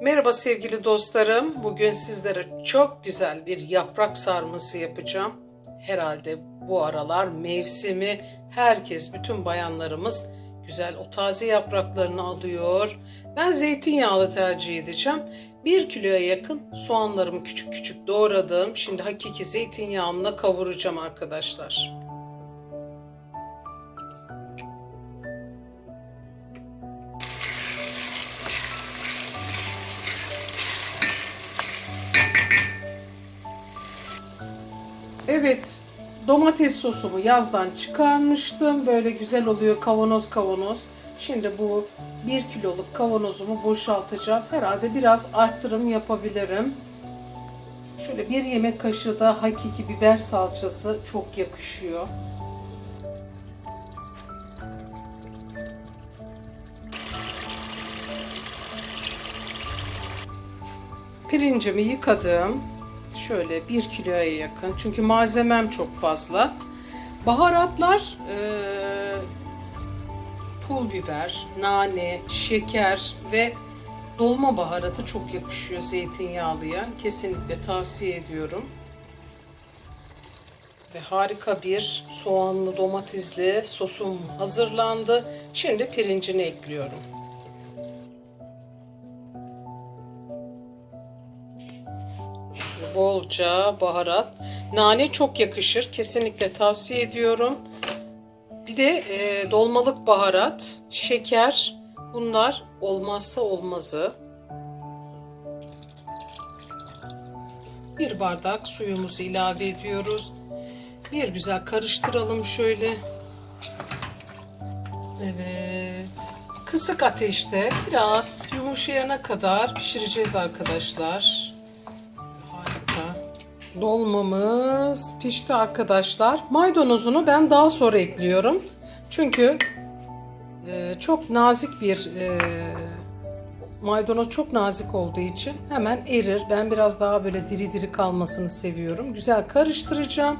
Merhaba sevgili dostlarım. Bugün sizlere çok güzel bir yaprak sarması yapacağım. Herhalde bu aralar mevsimi herkes, bütün bayanlarımız güzel o taze yapraklarını alıyor. Ben zeytinyağlı tercih edeceğim. Bir kiloya yakın soğanlarımı küçük küçük doğradım. Şimdi hakiki zeytinyağımla kavuracağım arkadaşlar. Evet, domates sosumu yazdan çıkarmıştım. Böyle güzel oluyor kavanoz kavanoz. Şimdi bu 1 kiloluk kavanozumu boşaltacağım. Herhalde biraz arttırım yapabilirim. Şöyle bir yemek kaşığı da hakiki biber salçası çok yakışıyor. Pirincimi yıkadım. Şöyle 1 kiloya yakın. Çünkü malzemem çok fazla. Baharatlar eee, pul biber, nane, şeker ve dolma baharatı çok yakışıyor zeytinyağlıya. Kesinlikle tavsiye ediyorum. Ve harika bir soğanlı domatesli sosum hazırlandı. Şimdi pirincini ekliyorum. Bolca baharat. Nane çok yakışır. Kesinlikle tavsiye ediyorum. Bir de e, dolmalık baharat, şeker. Bunlar olmazsa olmazı. Bir bardak suyumuzu ilave ediyoruz. Bir güzel karıştıralım şöyle. Evet. Kısık ateşte biraz yumuşayana kadar pişireceğiz arkadaşlar. Dolmamız pişti arkadaşlar. Maydanozunu ben daha sonra ekliyorum. Çünkü e, çok nazik bir e, maydanoz çok nazik olduğu için hemen erir. Ben biraz daha böyle diri diri kalmasını seviyorum. Güzel karıştıracağım.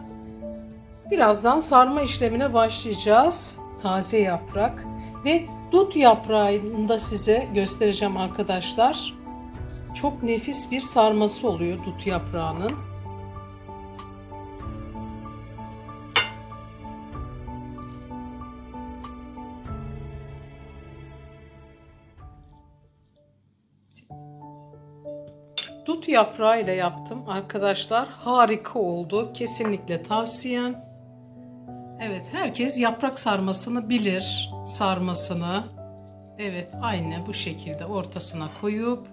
Birazdan sarma işlemine başlayacağız. Taze yaprak ve dut yaprağını da size göstereceğim arkadaşlar. Çok nefis bir sarması oluyor dut yaprağının. Dut yaprağı ile yaptım arkadaşlar. Harika oldu. Kesinlikle tavsiyem. Evet herkes yaprak sarmasını bilir. Sarmasını. Evet aynı bu şekilde ortasına koyup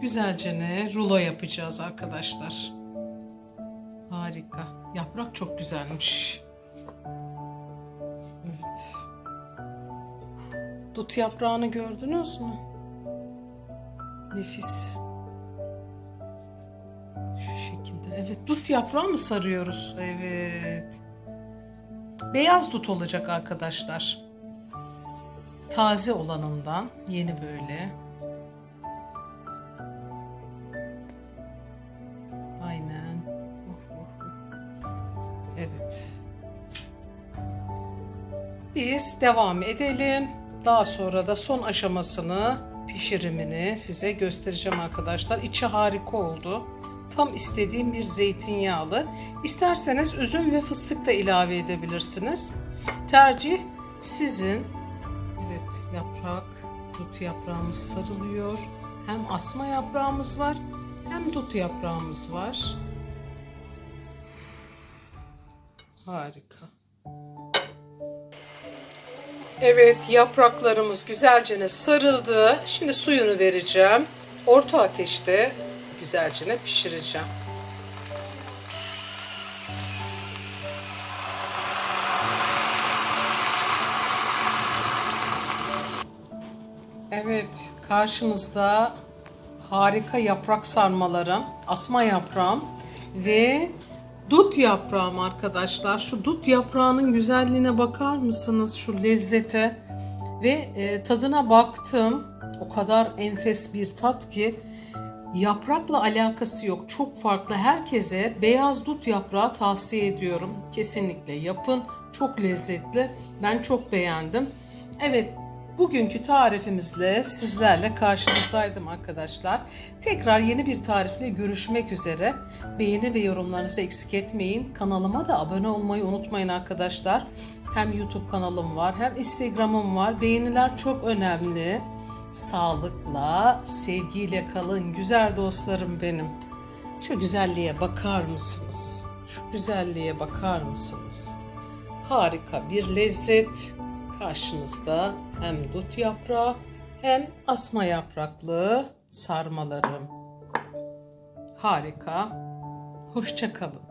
güzelce ne rulo yapacağız arkadaşlar. Harika. Yaprak çok güzelmiş. Evet. Dut yaprağını gördünüz mü? Nefis. Şu şekilde. Evet dut yaprağı mı sarıyoruz? Evet. Beyaz dut olacak arkadaşlar. Taze olanından yeni böyle. Aynen. Evet. Biz devam edelim. Daha sonra da son aşamasını, pişirimini size göstereceğim arkadaşlar. İçi harika oldu. Tam istediğim bir zeytinyağlı. İsterseniz üzüm ve fıstık da ilave edebilirsiniz. Tercih sizin. Evet yaprak, dut yaprağımız sarılıyor. Hem asma yaprağımız var hem dut yaprağımız var. Harika. Evet yapraklarımız güzelce sarıldı. Şimdi suyunu vereceğim. Orta ateşte güzelce pişireceğim. Evet, karşınızda harika yaprak sarmalarım, asma yaprağım ve dut yaprağım arkadaşlar. Şu dut yaprağının güzelliğine bakar mısınız? Şu lezzete ve e, tadına baktım. O kadar enfes bir tat ki yaprakla alakası yok. Çok farklı. Herkese beyaz dut yaprağı tavsiye ediyorum. Kesinlikle yapın. Çok lezzetli. Ben çok beğendim. Evet Bugünkü tarifimizle sizlerle karşınızdaydım arkadaşlar. Tekrar yeni bir tarifle görüşmek üzere. Beğeni ve yorumlarınızı eksik etmeyin. Kanalıma da abone olmayı unutmayın arkadaşlar. Hem YouTube kanalım var hem Instagram'ım var. Beğeniler çok önemli. Sağlıkla, sevgiyle kalın güzel dostlarım benim. Şu güzelliğe bakar mısınız? Şu güzelliğe bakar mısınız? Harika bir lezzet karşınızda hem dut yaprağı hem asma yapraklı sarmalarım. Harika. Hoşça kalın.